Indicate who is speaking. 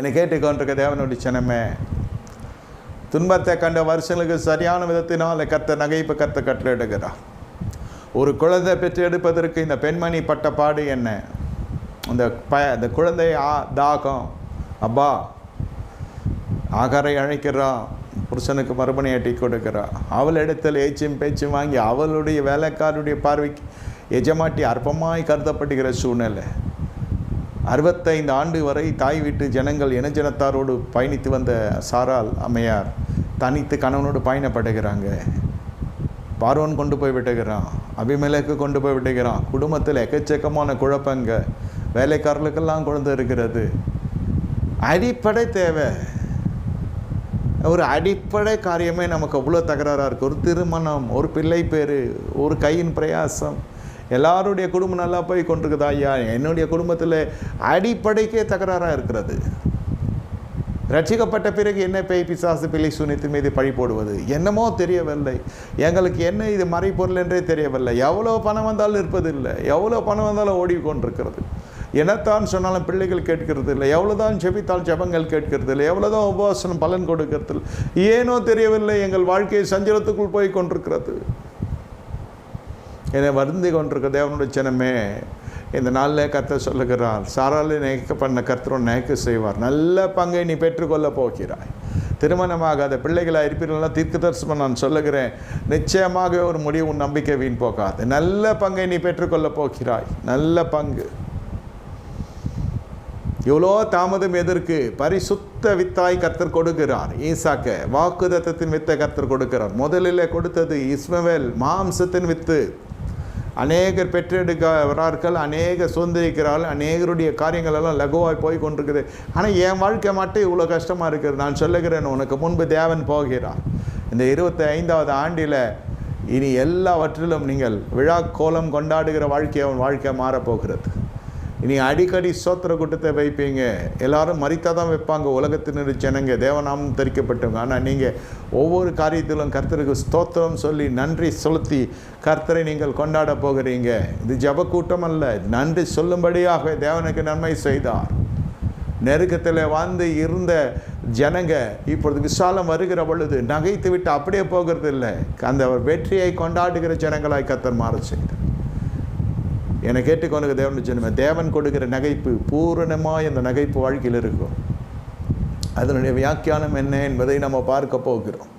Speaker 1: என்னை கேட்டுக்கொண்டிருக்க தேவனுடைய சனமே துன்பத்தை கண்ட வருஷங்களுக்கு சரியான விதத்தினால் கத்த நகைப்பு கத்த கட்டளிடுகிறார் ஒரு குழந்தை பெற்று எடுப்பதற்கு இந்த பெண்மணி பட்ட பாடு என்ன? அந்த ப அந்த குழந்தை ஆ தாகம். அப்பா ஆகாரை அழைக்கிறான் புருஷனுக்கு மறுபணி எட்டி கொடுக்கிறா. அவள் இடத்தில் ஏச்சும் பேச்சும் வாங்கி அவளுடைய வேலைக்காரருடைய பார்வைக்கு எஜமாட்டி அற்பமாய் கருதப்படுகிற சூழ்நிலை. அறுபத்தைந்து ஆண்டு வரை தாய் வீட்டு ஜனங்கள் இனஜனத்தாரோடு பயணித்து வந்த சாரால் அம்மையார் தனித்து கணவனோடு பயணப்படுகிறாங்க. பார்வன் கொண்டு போய் விட்டுகிறான் அபிமேலுக்கு கொண்டு போய் விட்டுகிறான். குடும்பத்தில் எக்கச்சக்கமான குழப்பங்க வேலைக்காரர்களுக்கெல்லாம் குழந்தை இருக்கிறது. அடிப்படை தேவை. ஒரு அடிப்படை காரியமே நமக்கு அவ்வளோ தகராறாக இருக்குது ஒரு திருமணம் ஒரு பிள்ளை பேர் ஒரு கையின் பிரயாசம் எல்லாருடைய குடும்பம் நல்லா போய் கொண்டிருக்குதா ஐயா? என்னுடைய குடும்பத்தில் அடிப்படைக்கே தகராறாக இருக்கிறது. ரட்சிக்கப்பட்ட பிறகு என்ன பேய் பிசாசு பிள்ளை சுனித்து மீது பழி போடுவது? என்னமோ தெரியவில்லை. எங்களுக்கு என்ன இது மறைப்பொருள் என்றே தெரியவில்லை. எவ்வளோ பணம் வந்தாலும் இருப்பதில்லை. எவ்வளோ பணம் வந்தாலும் ஓடிக்கொண்டிருக்கிறது. என்னத்தான் சொன்னாலும் பிள்ளைகள் கேட்கிறது இல்லை எவ்வளோதான் செபித்தால் ஜெபங்கள் கேட்கிறது இல்லை எவ்வளோதான் உபவாசனம் பலன் கொடுக்கிறது இல்லை ஏனோ தெரியவில்லை. எங்கள் வாழ்க்கையை சஞ்சலத்துக்குள் போய் கொண்டிருக்கிறது. என்னை வருந்தி கொண்டிருக்க தேவனுடைய ஜனமே இந்த நாளில் கர்த்தர் சொல்லுகிறார் சாரால் நேக்க பண்ண கர்த்தரும் நேக்கு செய்வார். நல்ல பங்கை நீ பெற்றுக்கொள்ள போகிறாய். திருமணமாகாத பிள்ளைகளாக இருப்பீர்கள்லாம் தீர்க்க தரிசனம் நான் சொல்லுகிறேன். நிச்சயமாக ஒரு முடிவு உன் நம்பிக்கை வீண் போகாது. நல்ல பங்கை நீ பெற்றுக்கொள்ள போகிறாய். நல்ல பங்கு. இவ்வளோ தாமதம் எதற்கு? பரிசுத்த வித்தாய் கர்த்தர் கொடுக்கிறார். ஈசாக்க வாக்குதத்தத்தின் வித்தை கர்த்தர் கொடுக்கிறார். முதலில் கொடுத்தது இஸ்மவேல் மாம்சத்தின் வித்து. அநேகர் பெற்றெடுக்கிறார்கள் அநேக சுதந்திரிக்கிறார்கள் அநேகருடைய காரியங்கள் எல்லாம் லகுவாய் போய் கொண்டிருக்குது. ஆனால் என் வாழ்க்கை மட்டும் இவ்வளோ கஷ்டமாக இருக்குது. நான் சொல்லுகிறேன் உனக்கு முன்பு தேவன் போகிறார். இந்த இருபத்தி ஐந்தாவது ஆண்டில் இனி எல்லாவற்றிலும் நீங்கள் விழா கோலம் கொண்டாடுகிற வாழ்க்கையை அவன் வாழ்க்கை மாறப்போகிறது. நீங்கள் அடிக்கடி சோத்திர கூட்டத்தை வைப்பீங்க. எல்லாரும் மறித்தா தான் வைப்பாங்க உலகத்தினர் ஜனங்க தேவநாமம் தரிக்கப்பட்டவங்க. ஆனால் நீங்கள் ஒவ்வொரு காரியத்திலும் கர்த்தருக்கு ஸ்தோத்திரம் சொல்லி நன்றி செலுத்தி கர்த்தரை நீங்கள் கொண்டாட போகிறீங்க. இது ஜப கூட்டம் அல்ல. நன்றி சொல்லும்படியாக தேவனுக்கு நன்மை செய்தார். நெருக்கத்தில் வாழ்ந்து இருந்த ஜனங்க இப்பொழுது விசாலம் வருகிற பொழுது நகைத்து விட்டு அப்படியே போகிறது இல்லை அந்த வெற்றியை கொண்டாடுகிற ஜனங்களாய் கத்தர் மாற செய்தார். என்னை கேட்டுக்கொண்டு தேவன் சொன்ன தேவன் கொடுக்கிற நகைப்பு பூரணமாக அந்த நகைப்பு வாழ்க்கையில் இருக்கும். அதனுடைய வியாக்கியானம் என்ன என்பதை நம்ம பார்க்க போகிறோம்.